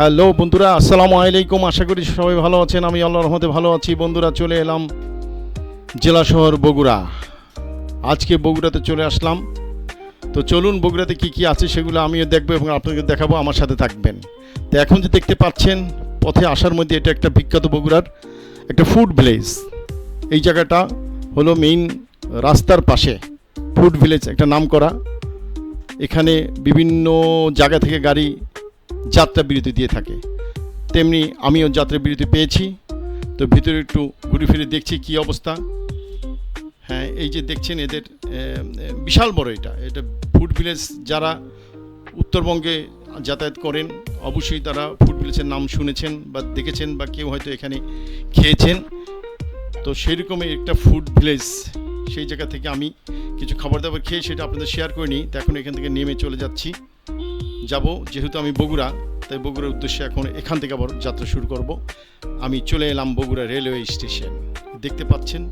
Hello বন্ধুরা, আসসালামু আলাইকুম। আশা করি সবাই ভালো আছেন। আমি আল্লাহর রহমতে ভালো আছি। বন্ধুরা, চলে এলাম জেলা শহর বগুড়া। আজকে বগুড়াতে চলে আসলাম। তো চলুন, বগুড়াতে কি কি আছে সেগুলো আমিও দেখব এবং আপনাকে দেখাবো। আমার সাথে থাকবেন। তো এখন যে দেখতে পাচ্ছেন, পথে আসার মধ্যে এটা একটা বিখ্যাত বগুড়ার একটা ফুড ভিলেজ। এই জায়গাটা হলো মেইন রাস্তার পাশে ফুড ভিলেজ একটা নাম করা এখানে বিভিন্ন জায়গা থেকে গাড়ি যাত্রা বিরতি দিয়ে থাকে। তেমনি আমিও যাত্রা বিরতি পেয়েছি। তো ভিতরে একটু ঘুরে ফিরে দেখছি কি অবস্থা। হ্যাঁ এই যে দেখছেন এদের বিশাল বড় এটা। এটা ফুড ভিলেজ যারা উত্তরবঙ্গে যাতায়াত করেন, অবশ্যই তারা ফুড ভিলেজের নাম শুনেছেন বা দেখেছেন বা কেউ হয়তো এখানে খেয়েছেন। তো সেরকমই একটা ফুড ভিলেজ, সেই জায়গা থেকে আমি কিছু খাবার দাবার খেয়ে সেটা আপনাদের শেয়ার করে নিই তো এখন এখান থেকে নেমে চলে যাচ্ছি। যাব। যেহেতু আমি বগুড়া, তাই বগুড়ার উদ্দেশ্যে এখন এখান থেকে আবার যাত্রা শুরু করব। আমি চলে এলাম বগুড়া রেলওয়ে স্টেশন। দেখতে পাচ্ছেন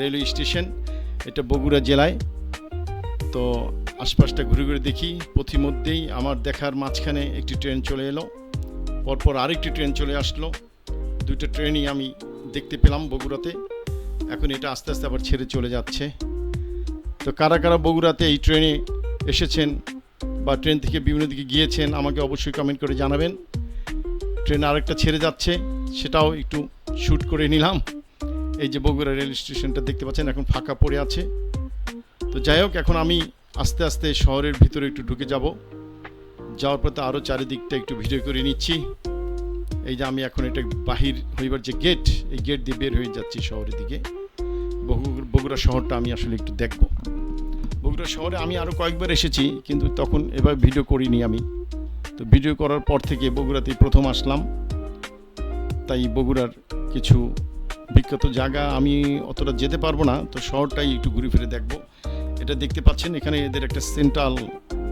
রেলওয়ে স্টেশন, এটা বগুড়া জেলায়। তো আশপাশটা ঘুরে ঘুরে দেখি, পথিমধ্যেই আমার দেখার মাঝখানে একটি ট্রেন চলে এলো। পরপর আরেকটি ট্রেন চলে আসলো। দুটো ট্রেনই আমি দেখতে পেলাম বগুড়াতে। এখন এটা আস্তে আস্তে আবার ছেড়ে চলে যাচ্ছে। তো কারা কারা বগুড়াতে এই ট্রেনে এসেছেন বা ট্রেন থেকে বিভিন্ন দিকে গিয়েছেন, আমাকে অবশ্যই কমেন্ট করে জানাবেন। ট্রেন আরেকটা ছেড়ে যাচ্ছে, সেটাও একটু শ্যুট করে নিলাম। এই যে বগুড়া রেল স্টেশনটা দেখতে পাচ্ছেন, এখন ফাঁকা পড়ে আছে। তো যাই হোক, এখন আমি আস্তে আস্তে শহরের ভিতরে একটু ঢুকে যাব। যাওয়ার তো আরও চারিদিকটা একটু ভিডিও করে নিচ্ছি। এই যে আমি এখন এটা বাহির হইবার যে গেট এই গেট দিয়ে বের হয়ে যাচ্ছি শহরের দিকে। বগু- বগুড়া শহরটা আমি আসলে একটু দেখব। বগুড়া শহরে আমি আরও কয়েকবার এসেছি, কিন্তু তখন এবার ভিডিও করিনি আমি। তো ভিডিও করার পর থেকে বগুড়াতেই প্রথম আসলাম। তাই বগুড়ার কিছু বিখ্যাত জায়গা আমি অতটা যেতে পারব না, তো শহরটাই একটু ঘুরে ফিরে দেখব। এটা দেখতে পাচ্ছেন, এখানে এদের একটা সেন্ট্রাল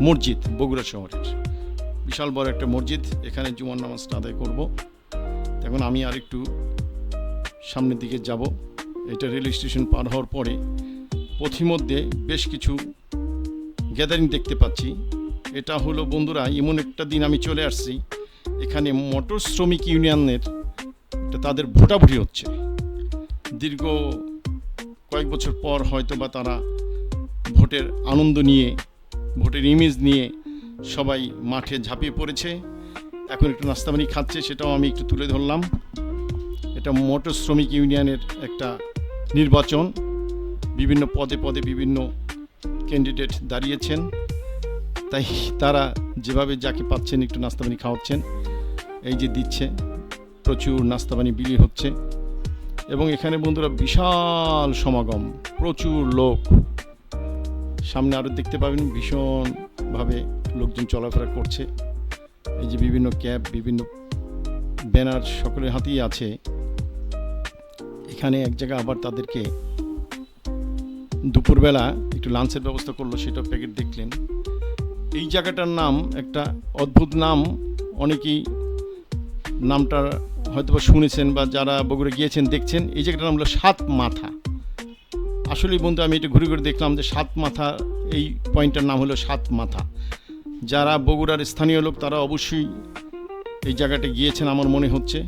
মসজিদ, বগুড়া শহরের। বিশাল বড় একটা মসজিদ, এখানে জুমার নামাজটা আদায় করব। এখন আমি আর একটু সামনের দিকে যাব। এটা রেল স্টেশন পার হওয়ার পরে পথিমধ্যে বেশ কিছু গ্যাদারিং দেখতে পাচ্ছি। এটা হলো, বন্ধুরা, এমন একটা দিন আমি চলে আসছি। এখানে মোটর শ্রমিক ইউনিয়নের তাদের ভোটাভুটি হচ্ছে। দীর্ঘ কয়েক বছর পর হয়তো বা তারা ভোটের আনন্দ নিয়ে, ভোটের ইমেজ নিয়ে সবাই মাঠে ঝাঁপিয়ে পড়েছে। এখন একটু নাস্তাবানি খাচ্ছে, সেটাও আমি একটু তুলে ধরলাম। এটা মোটর শ্রমিক ইউনিয়নের একটা নির্বাচন। বিভিন্ন পদে পদে বিভিন্ন ক্যান্ডিডেট দাঁড়িয়েছেন। তাই তারা যেভাবে যাকে পাচ্ছেন, একটু নাস্তাবানি খাওয়াচ্ছেন। এই যে দিচ্ছে, প্রচুর নাস্তাবানি বিলি হচ্ছে। এবং এখানে বন্ধুরা বিশাল সমাগম, প্রচুর লোক। সামনে আরও দেখতে পাবেন ভীষণভাবে লোকজন চলাফেরা করছে। এই যে বিভিন্ন ক্যাব, বিভিন্ন ব্যানার সকলের হাতেই আছে। এখানে এক জায়গায় আবার তাদেরকে দুপুরবেলা একটু লাঞ্চের ব্যবস্থা করল, সেটা প্যাকেট দেখলেন। এই জায়গাটার নাম একটা অদ্ভুত নাম, অনেকেই নামটা হয়তো বা শুনেছেন বা যারা বগুড়া গিয়েছেন দেখছেন। এই জায়গাটার নাম হলো সাত মাথা আসলেই বন্ধু, আমি এটা ঘুরে ঘুরে দেখলাম যে সাত মাথা এই পয়েন্টটার নাম হলো সাত মাথা যারা বগুড়ার স্থানীয় লোক, তারা অবশ্যই এই জায়গাটা গিয়েছেন, আমার মনে হচ্ছে।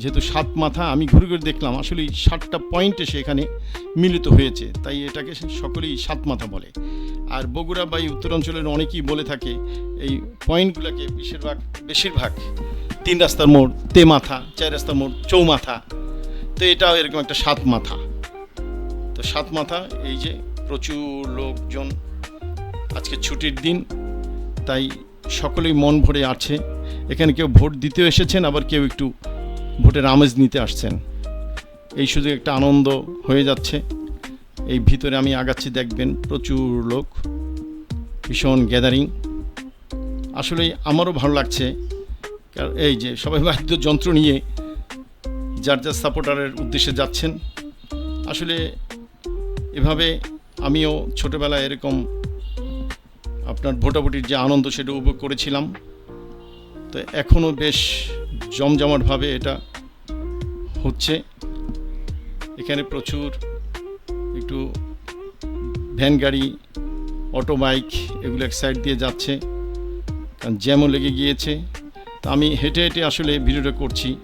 যেহেতু সাত মাথা, আমি ঘুরে ঘুরে দেখলাম, আসলে এই সাতটা পয়েন্টে সেখানে মিলিত হয়েছে। তাই এটাকে সকলেই সাত মাথা বলে। আর বগুড়া বা এই উত্তরাঞ্চলের অনেকেই বলে থাকে, এই পয়েন্টগুলোকে বেশিরভাগ বেশিরভাগ তিন রাস্তার মোড় তে মাথা, চার রাস্তার মোড় চৌমাথা তো এটাও এরকম একটা সাত মাথা। তো সাত মাথা, এই যে প্রচুর লোকজন আজকে ছুটির দিন, তাই সকলেই মন ভরে আছে এখানে কেউ ভোট দিতেও এসেছেন, আবার কেউ একটু ভোটের আমেজ নিতে আসছেন। এই সুযোগ একটা আনন্দ হয়ে যাচ্ছে। এই ভিতরে আমি আগাচ্ছি, দেখবেন প্রচুর লোক, ভীষণ গ্যাদারিং আসলে আমারও ভালো লাগছে এই যে সবাই বাদ্যযন্ত্র নিয়ে যার যার সাপোর্টারের উদ্দেশ্যে যাচ্ছেন। আসলে এভাবে আমিও ছোটোবেলায় এরকম আপনার ভোটাভুটির যে আনন্দ সেটা উপভোগ করেছিলাম। তো এখনও বেশ জমজমাটভাবে এটা হচ্ছে। এখানে প্রচুর একটু ভ্যান গাড়ি, অটো বাইক এগুলো এক সাইড দিয়ে যাচ্ছে। কারণ জ্যামও লেগে গিয়েছে। তা আমি হেঁটে হেঁটে আসলে ভিডিওটা করছি।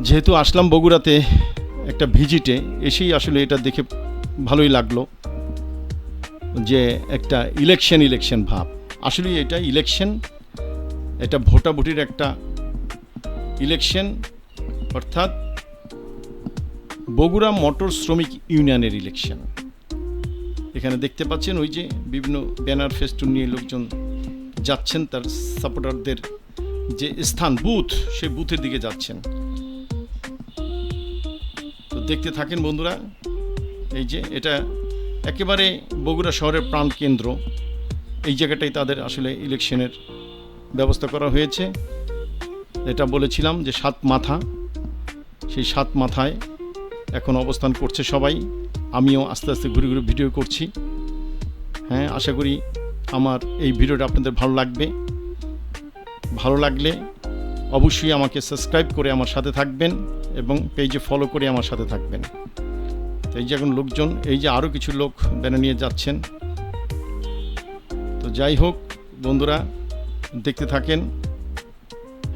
যেহেতু আসলাম বগুড়াতে একটা ভিজিটে, এসেই আসলে এটা দেখে ভালোই লাগল যে একটা ইলেকশন ইলেকশন ভাব। আসলে এটা ইলেকশন এটা ভোটাভুটির একটা ইলেকশন অর্থাৎ বগুড়া মোটর শ্রমিক ইউনিয়নের ইলেকশন এখানে দেখতে পাচ্ছেন ওই যে বিভিন্ন ব্যানার ফেস্টুন নিয়ে লোকজন যাচ্ছেন, তার সাপোর্টারদের যে স্থান, বুথ, সেই বুথের দিকে যাচ্ছেন। তো দেখতে থাকেন বন্ধুরা, এই যে এটা একেবারে বগুড়া শহরের প্রাণকেন্দ্র। এই জায়গাটাই তাদের আসলে ইলেকশনের ব্যবস্থা করা হয়েছে। এটা বলেছিলাম যে সাত মাথা, সেই সাত মাথায় এখন অবস্থান করছে সবাই। আমিও আস্তে আস্তে ঘুরে ঘুরে ভিডিও করছি। হ্যাঁ আশা করি আমার এই ভিডিওটা আপনাদের ভালো লাগবে। ভালো লাগলে অবশ্যই আমাকে সাবস্ক্রাইব করে আমার সাথে থাকবেন এবং পেজে ফলো করে আমার সাথে থাকবেন। এই যে এখন লোকজন, এই যে আরও কিছু লোক ব্যানে নিয়ে যাচ্ছেন। তো যাই হোক, বন্ধুরা দেখতে থাকেন।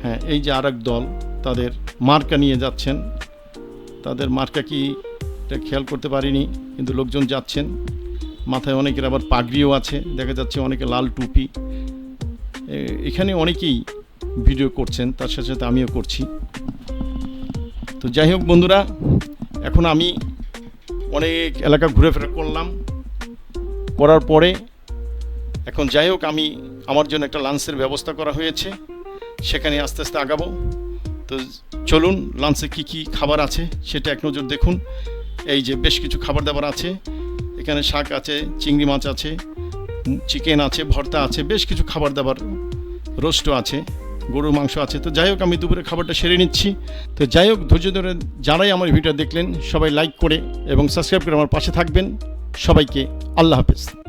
হ্যাঁ এই যে আরেক দল তাদের মার্কা নিয়ে যাচ্ছেন। তাদের মার্কা কি এটা খেয়াল করতে পারিনি, কিন্তু লোকজন যাচ্ছেন। মাথায় অনেকের আবার পাগড়িও আছে, দেখা যাচ্ছে অনেকে লাল টুপি। এখানে অনেকেই ভিডিও করছেন, তার সাথে সাথে আমিও করছি। তো যাই হোক বন্ধুরা, এখন আমি অনেক এলাকা ঘুরে ফেরা করলাম। করার পরে এখন যাই হোক, আমি আমার জন্য একটা লাঞ্চের ব্যবস্থা করা হয়েছে। সেখানে আস্তে আস্তে আগাবো। তো চলুন, লাঞ্চে কি কি খাবার আছে সেটা এক নজর দেখুন। এই যে বেশ কিছু খাবার দাবার আছে। এখানে শাক আছে, চিংড়ি মাছ আছে চিকেন আছে, ভর্তা আছে, বেশ কিছু খাবার দাবার রোস্ট আছে, গরুর মাংস আছে। তো যাই হোক, আমি দুপুরে খাবারটা সেরে নিচ্ছি। তো যাই হোক, ধৈর্য ধরে যারাই আমার ভিডিও দেখলেন, সবাই লাইক করে এবং সাবস্ক্রাইব করে আমার পাশে থাকবেন। সবাইকে আল্লাহ হাফেজ।